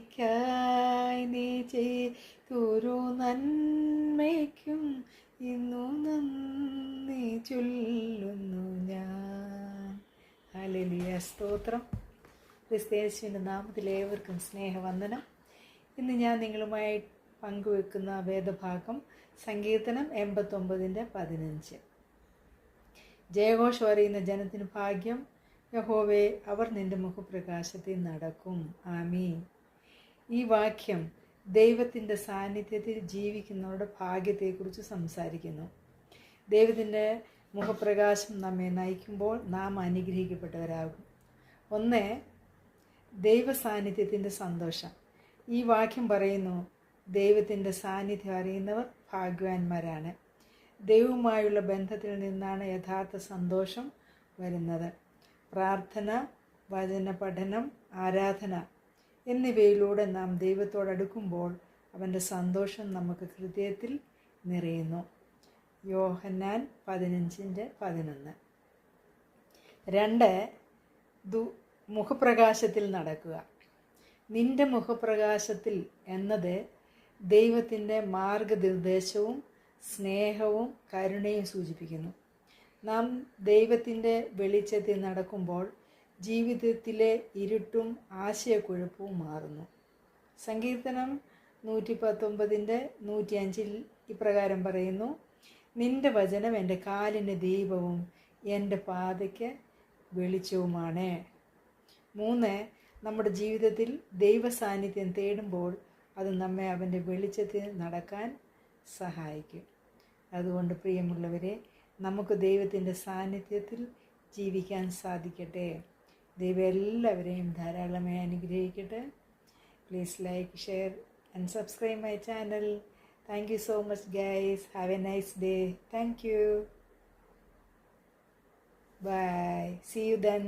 എനിക്കായി നീ ചെയ്തൊരു നന്മയ്ക്കും ഇന്നു നന്ദി ചൊല്ലുന്നു ഞാൻ. അലലിയ സ്തോത്രം. ക്രിസ്തേശുവിന്റെ നാമത്തിൽ ഏവർക്കും സ്നേഹവന്ദനം. ഇന്ന് ഞാൻ നിങ്ങളുമായി പങ്കുവെക്കുന്ന വേദഭാഗം സങ്കീർത്തനം എൺപത്തൊമ്പതിന്റെ പതിനഞ്ച്. ജയഘോഷം അറിയുന്ന ജനത്തിന് ഭാഗ്യം. യഹോവേ അവർ നിന്റെ മുഖപ്രകാശത്തിൽ നടക്കും. ആമീൻ. ഈ വാക്യം ദൈവത്തിന്റെ സാന്നിധ്യത്തിൽ ജീവിക്കുന്നവരുടെ ഭാഗ്യത്തെക്കുറിച്ച് സംസാരിക്കുന്നു. ദൈവത്തിന്റെ മുഖപ്രകാശം നമ്മെ നയിക്കുമ്പോൾ നാം അനുഗ്രഹിക്കപ്പെട്ടവരാകും. ഒന്ന് ദൈവ സാന്നിധ്യത്തിന്റെ സന്തോഷം. ഈ വാക്യം പറയുന്നു ദൈവത്തിന്റെ സാന്നിധ്യം അറിയുന്നവർ ഭാഗ്യവാന്മാരാണ്. ദൈവവുമായുള്ള ബന്ധത്തിൽ നിന്നാണ് യഥാർത്ഥ സന്തോഷം വരുന്നത്. പ്രാർത്ഥന വചന പഠനം ആരാധന എന്നിവയിലൂടെ നാം ദൈവത്തോടടുക്കുമ്പോൾ അവന്റെ സന്തോഷം നമുക്ക് ഹൃദയത്തിൽ നിറയുന്നു. യോഹന്നാൻ പതിനഞ്ചിന്റെ പതിനൊന്ന്. രണ്ട് ദു മുഖപ്രകാശത്തിൽ നടക്കുക. നിന്റെ മുഖപ്രകാശത്തിൽ എന്നത് ദൈവത്തിന്റെ മാർഗനിർദ്ദേശവും സ്നേഹവും കരുണയും സൂചിപ്പിക്കുന്നു. നാം ദൈവത്തിന്റെ വെളിച്ചത്തിൽ നടക്കുമ്പോൾ ജീവിതത്തിലെ ഇരുട്ടും ആശയക്കുഴപ്പവും മാറുന്നു. സങ്കീർത്തനം നൂറ്റി പത്തൊമ്പതിന്റെ നൂറ്റി അഞ്ചിൽ ഇപ്രകാരം പറയുന്നു നിന്റെ വചനം എന്റെ കാലിന് ദീപവും എന്റെ പാതയ്ക്ക് വെളിച്ചവുമാണ്. മൂന്ന് നമ്മുടെ ജീവിതത്തിൽ ദൈവ സാന്നിധ്യം തേടുമ്പോൾ അത് നമ്മെ അവന്റെ വെളിച്ചത്തിൽ നടക്കാൻ സഹായിക്കും. അതുകൊണ്ട് പ്രിയമുള്ളവരെ നമുക്ക് ദൈവത്തിന്റെ സാന്നിധ്യത്തിൽ ജീവിക്കാൻ സാധിക്കട്ടെ. ദൈവം എല്ലാവരെയും ധാരാളമായി അനുഗ്രഹിക്കട്ടെ. Please like share and subscribe my channel thank you so much guys have a nice day thank you bye see you then